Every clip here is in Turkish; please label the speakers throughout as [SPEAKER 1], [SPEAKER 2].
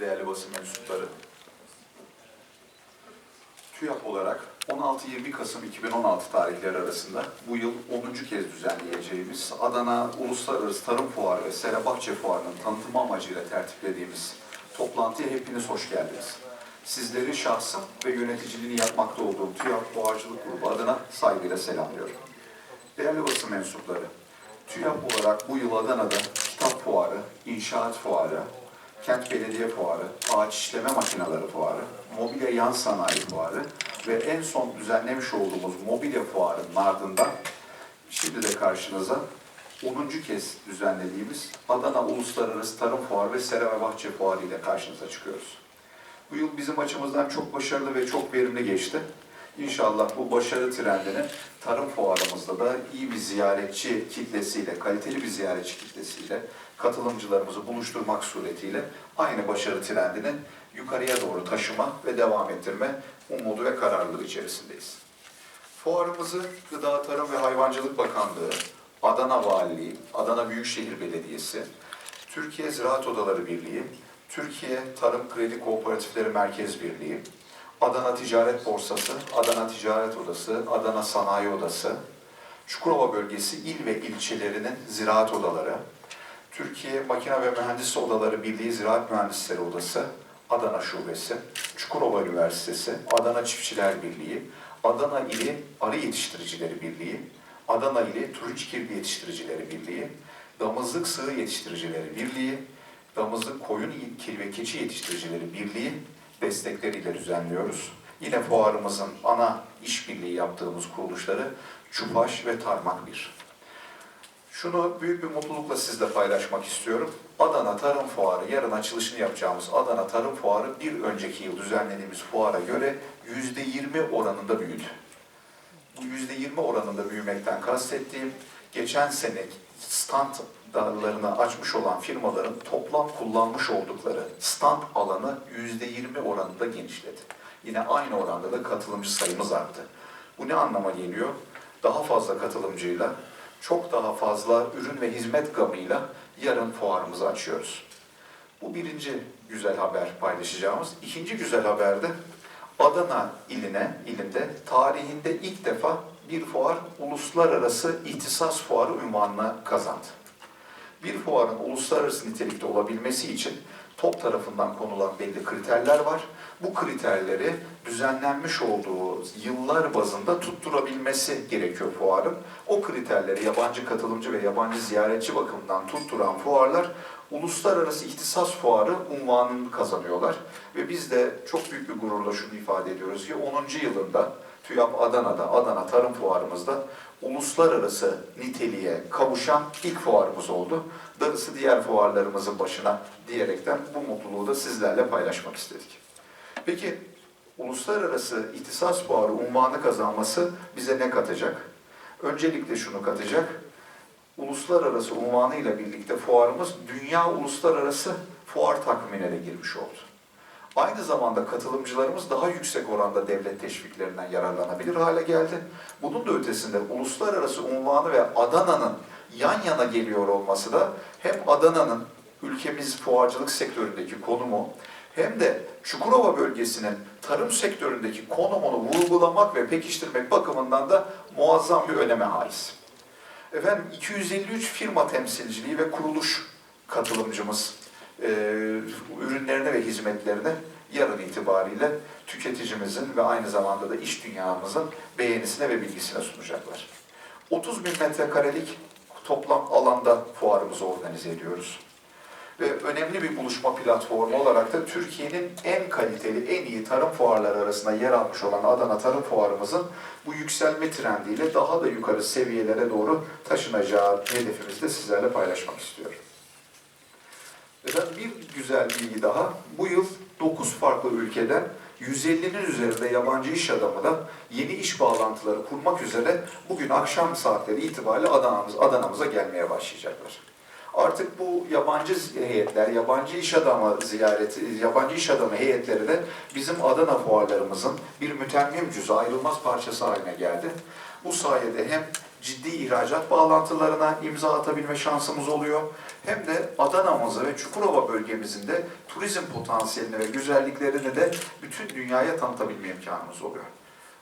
[SPEAKER 1] değerli basın mensupları. TÜYAP olarak 16-20 Kasım 2016 tarihleri arasında bu yıl 10. kez düzenleyeceğimiz Adana Uluslararası Tarım Fuarı ve Serabahçe Fuarı'nın tanıtımı amacıyla tertiplediğimiz toplantıya hepiniz hoş geldiniz. Sizleri şahsım ve yöneticiliğini yapmakta olduğum TÜYAP Fuarcılık Grubu adına saygıyla selamlıyorum. Değerli basın mensupları, TÜYAP olarak bu yıl Adana'da kitap fuarı, inşaat fuarı, kent belediye fuarı, ağaç işleme makineleri fuarı, mobilya yan sanayi fuarı ve en son düzenlemiş olduğumuz mobilya fuarının ardından şimdi de karşınıza 10. kez düzenlediğimiz Adana Uluslararası Tarım Fuarı ve Sera ve Bahçe Fuarı ile karşınıza çıkıyoruz. Bu yıl bizim açımızdan çok başarılı ve çok verimli geçti. İnşallah bu başarı trendini tarım fuarımızda da iyi bir ziyaretçi kitlesiyle, kaliteli bir ziyaretçi kitlesiyle katılımcılarımızı buluşturmak suretiyle aynı başarı trendini yukarıya doğru taşıma ve devam ettirme umudu ve kararlılığı içerisindeyiz. Fuarımızı Gıda, Tarım ve Hayvancılık Bakanlığı, Adana Valiliği, Adana Büyükşehir Belediyesi, Türkiye Ziraat Odaları Birliği, Türkiye Tarım Kredi Kooperatifleri Merkez Birliği, Adana Ticaret Borsası, Adana Ticaret Odası, Adana Sanayi Odası, Çukurova Bölgesi il ve ilçelerinin ziraat odaları, Türkiye Makine ve Mühendis Odaları Birliği Ziraat Mühendisleri Odası, Adana Şubesi, Çukurova Üniversitesi, Adana Çiftçiler Birliği, Adana İli Arı Yetiştiricileri Birliği, Adana İli Turunç Kirli Yetiştiricileri Birliği, Damızlık Sığır Yetiştiricileri Birliği, Damızlık Koyun Kil ve Keçi Yetiştiricileri Birliği destekleriyle düzenliyoruz. Yine fuarımızın ana işbirliği yaptığımız kuruluşları Çupaş ve Tarmak Bir. Şunu büyük bir mutlulukla sizle paylaşmak istiyorum. Adana Tarım Fuarı, yarın açılışını yapacağımız Adana Tarım Fuarı bir önceki yıl düzenlediğimiz fuara göre yüzde yirmi oranında büyüdü. Bu yüzde yirmi oranında büyümekten kastettiğim, geçen sene standlarını açmış olan firmaların toplam kullanmış oldukları stand alanı yüzde yirmi oranında genişledi. Yine aynı oranda da katılımcı sayımız arttı. Bu ne anlama geliyor? Daha fazla katılımcıyla, çok daha fazla ürün ve hizmet gamıyla yarın fuarımızı açıyoruz. Bu birinci güzel haber paylaşacağımız. İkinci güzel haber de Adana iline, ilinde tarihinde ilk defa bir fuar uluslararası ihtisas fuarı unvanını kazandı. Bir fuarın uluslararası nitelikte olabilmesi için TOP tarafından konulan belli kriterler var. Bu kriterleri düzenlenmiş olduğu yıllar bazında tutturabilmesi gerekiyor fuarın. O kriterleri yabancı katılımcı ve yabancı ziyaretçi bakımından tutturan fuarlar uluslararası ihtisas fuarı unvanını kazanıyorlar. Ve biz de çok büyük bir gururla şunu ifade ediyoruz ki 10. yılında TÜYAP Adana'da, Adana Tarım Fuarımızda uluslararası niteliğe kavuşan ilk fuarımız oldu. Darısı diğer fuarlarımızın başına diyerekten bu mutluluğu da sizlerle paylaşmak istedik. Peki uluslararası ihtisas fuarı unvanı kazanması bize ne katacak? Öncelikle şunu katacak. Uluslararası unvanıyla birlikte fuarımız dünya uluslararası fuar takvimine de girmiş oldu. Aynı zamanda katılımcılarımız daha yüksek oranda devlet teşviklerinden yararlanabilir hale geldi. Bunun da ötesinde uluslararası unvanı ve Adana'nın yan yana geliyor olması da hem Adana'nın ülkemiz fuarcılık sektöründeki konumu hem de Çukurova bölgesinin tarım sektöründeki konumunu vurgulamak ve pekiştirmek bakımından da muazzam bir öneme haiz. Efendim 253 firma temsilciliği ve kuruluş katılımcımız e, ürünlerine ve hizmetlerine yarın itibariyle tüketicimizin ve aynı zamanda da iş dünyamızın beğenisine ve bilgisine sunacaklar. 30 bin metrekarelik toplam alanda fuarımızı organize ediyoruz. Ve önemli bir buluşma platformu olarak da Türkiye'nin en kaliteli, en iyi tarım fuarları arasında yer almış olan Adana Tarım Fuarımızın bu yükselme trendiyle daha da yukarı seviyelere doğru taşınacağı hedefimizi de sizlerle paylaşmak istiyorum. Ben bir güzel bilgi daha, bu yıl 9 farklı ülkeden 150'nin üzerinde yabancı iş adamı da yeni iş bağlantıları kurmak üzere bugün akşam saatleri itibariyle Adana'mız, Adana'mıza gelmeye başlayacaklar. Artık bu yabancı heyetler, yabancı iş adamı ziyareti, yabancı iş adamı heyetleri de bizim Adana fuarlarımızın bir mütemmim cüzü, ayrılmaz parçası haline geldi. Bu sayede hem ciddi ihracat bağlantılarına imza atabilme şansımız oluyor, hem de Adana'mızı ve Çukurova bölgemizin de turizm potansiyelini ve güzelliklerini de bütün dünyaya tanıtabilme imkanımız oluyor.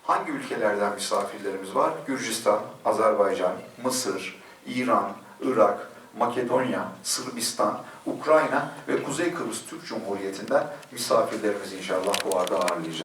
[SPEAKER 1] Hangi ülkelerden misafirlerimiz var? Gürcistan, Azerbaycan, Mısır, İran, Irak, Makedonya, Sırbistan, Ukrayna ve Kuzey Kıbrıs Türk Cumhuriyeti'nden misafirlerimizi inşallah bu arada ağırlayacağız.